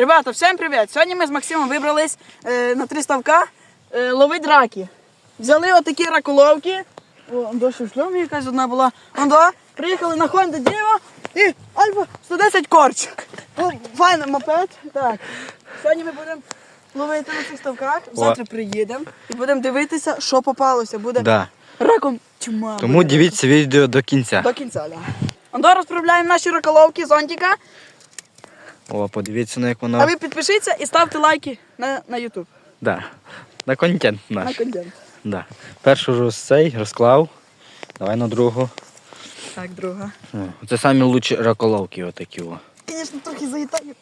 Ребята, всім привіт! Сьогодні ми з Максимом вибрались е, на три ставка е, ловити раки. Взяли отакі раколовки. О, до що шльом якась одна була. Он. Приїхали на Honda Diva і Альфа 110 корч. О, файний мопед. Так. Сьогодні ми будемо ловити на цих ставках. Завтра приїдемо і будемо дивитися, що попалося. Буде Да. раком чума. Тому буде. дивіться відео до кінця. До кінця, да. Ондо розправляємо наші раколовки зонтика. О, подивіться, на як А ви підпишіться і ставте лайки на, на YouTube. Да. На контент На наш. контент. Да. Першу ж цей розклав. Давай на другу. Так, друга. О, Це самі лучші раколовки отакі. Звісно, трохи заїтаю.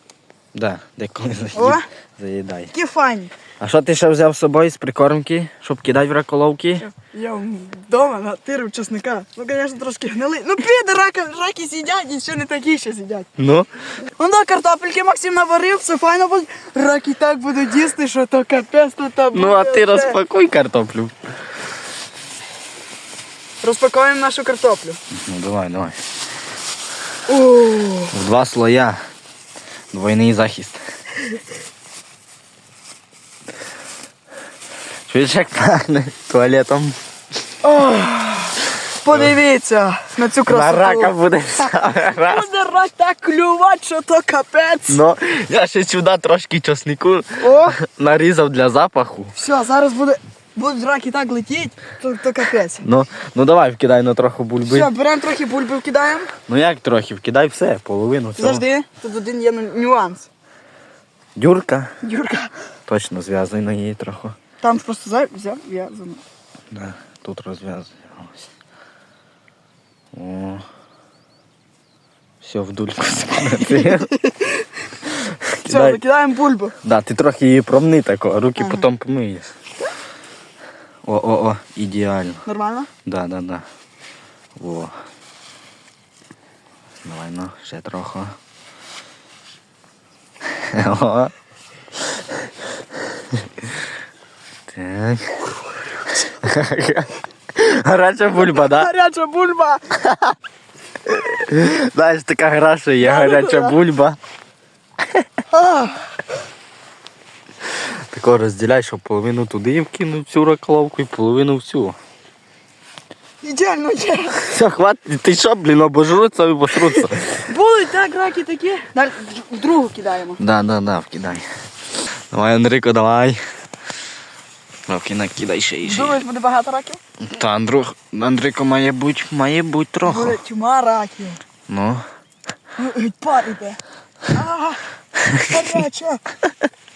Да, деколи О! заїд... заїдає. Такі файні. А що ти ще взяв з собою з прикормки, щоб кидати в раколовки? Я вдома натирив чесника. Ну, звісно, трошки гнили. Ну, піде, раки, раки сидять і ще не такі ще сидять. Ну, Вон до картопельки Максим наварив, все файно буде. Раки так будуть їсти, що то капець тут та ну а ти розпакуй картоплю. Розпакуємо нашу картоплю. Ну давай, давай. О, В два слоя. Двойний захист. Чуєш, як пахне туалетом? подивіться на цю На красоту. рака буде раз. Буде рак так клювати, що то капець. Ну, я ще сюди трошки часнику О, нарізав для запаху. все, зараз буде, будуть раки так летіти, то, то капець. Ну, ну давай вкидай на трохи бульби. Все, беремо трохи бульби, вкидаємо. Ну як трохи, вкидай все, половину цього. Завжди, тут один є нюанс. Дюрка. Юрка, Точно зв'язано її трохи. там просто за- взяв в'язано. Да, тут розв'язує. Ось. О. Все в дульку скинути. Все, закидаємо бульбу. Да, ти трохи її промни тако, а руки потім помиєш. О, о, о, ідеально. Нормально? Да, да, да. Во. Давай, ну, ще трохи. О. Так. Гаряча бульба, да? Гаряча бульба! Знаєш, така гра, що є гаряча бульба. Тако розділяй, щоб половину туди вкинув цю раколовку і половину в цю. ідеально є. Все, хватить, ти що, блін, обожруться і посруться. Будуть так раки такі. Далі в другу кидаємо. Да, да, да, вкидай. Давай, Андрійко, давай. Трохи накидай ще і ще. Думаєш, буде багато раків? Та Андрюх, Андрійко має бути, має бути трохи. Буде тьма раків. Ну. Ну, Геть пар Гаряча.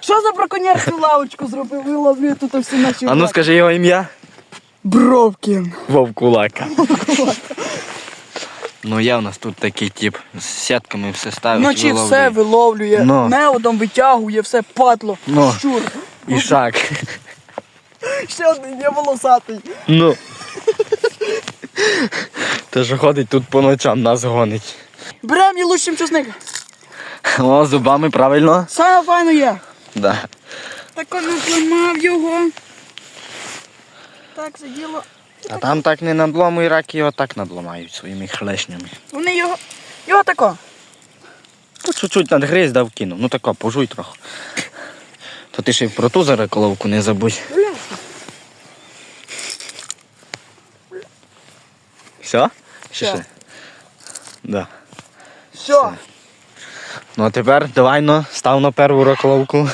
Що за браконьєрську лавочку зробив? Виловлює тут всі наші А ну скажи його ім'я. Бровкін. Вовкулака. Ну я в нас тут такий тип. З сітками все ставить. Вночі все виловлює, Ну. неодом витягує, все падло. Ну. Щур. І шаг. Ще один є волосатий. Ну. Те, що ходить тут по ночам, нас гонить. Берем і лучшим чесник. О, зубами правильно? Саме файно є. Да. Так он зламав його. Так сиділо. А там так не надломуй раки, його так надломають своїми хлешнями. Вони його. Його тако. Ну, чуть-чуть надгриз дав кинув. Ну тако, пожуй трохи. То ти ще й про ту зареколовку не забудь. Все? Ще? Да. Все. Ну а тепер давай ну, став на першу раколовку.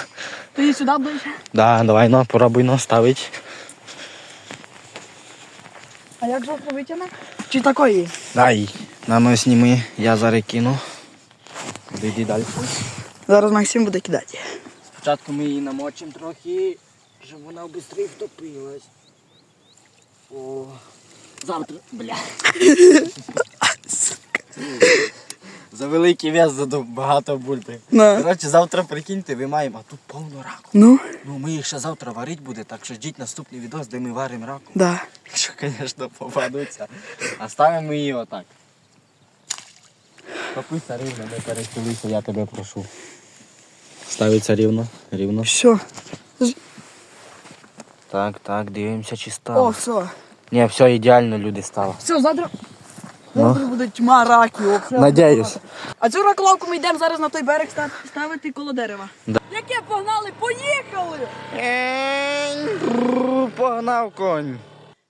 Ти сюди ближче. Да, давай ну, пробуй ну, ставить. А як же витягне? Чи такої? Дай, на ну сніми, я зараз кину. Йди далі. Зараз Максим буде кидати. Спочатку ми її намочимо трохи, щоб вона швидше втопилась. О. Завтра, бля. За великий вес за багато бульби. На. Коротше, завтра прикиньте, ви маємо, а тут повно раку. Ну, Ну ми їх ще завтра варити буде, так що ждіть наступний відос, де ми варимо раку. да. Якщо, звісно, попадуться. А ставимо її отак. Попися рівно, не перехилися, я тебе прошу. Ставиться рівно, рівно. Все. Так, так, дивимося, чи стало. О, все. Ні, все ідеально, люди стало. Все, завтра. Завтра буде тьма раків. Надіюсь. А цю раколовку ми йдемо зараз на той берег ставити коло дерева. Да. Яке погнали, поїхали! Погнав конь.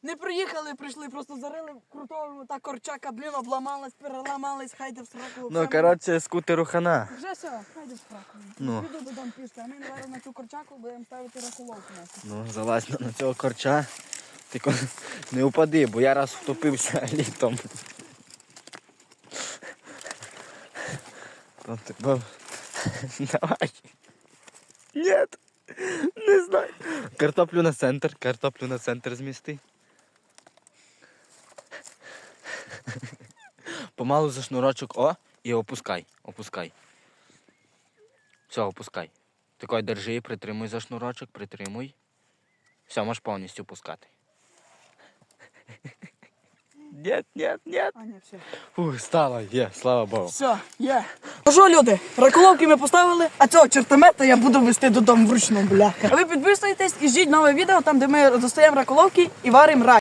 Не приїхали, прийшли, просто зарили крутому, та корчака, блін, обламалась, переламалась, хайде в сраку. Ну, коротше, скутер хана. Вже все, хайде в сраку. Ну. Піду додому пішки, а ми зараз на цю корчаку будемо ставити раколовку нашу. Ну, залазь на цього корча. Тільки не упади, бо я раз втопився літом. То ти бо- Давай. Нет. Не знаю. Картоплю на центр, картоплю на центр змісти. Помалу за шнурочок, о, і опускай, опускай. Все, опускай. Такой держи, притримуй за шнурочок, притримуй. Все, можеш повністю пускати. Нет, нет, нет. А, ні, все. Фух, стало, є, слава Богу. Все, є. Ну що, люди, раколовки ми поставили, а цього чертомета я буду вести додому вручну, бляха. А ви підписуйтесь і ждіть нове відео, там де ми достаємо раколовки і варимо рак.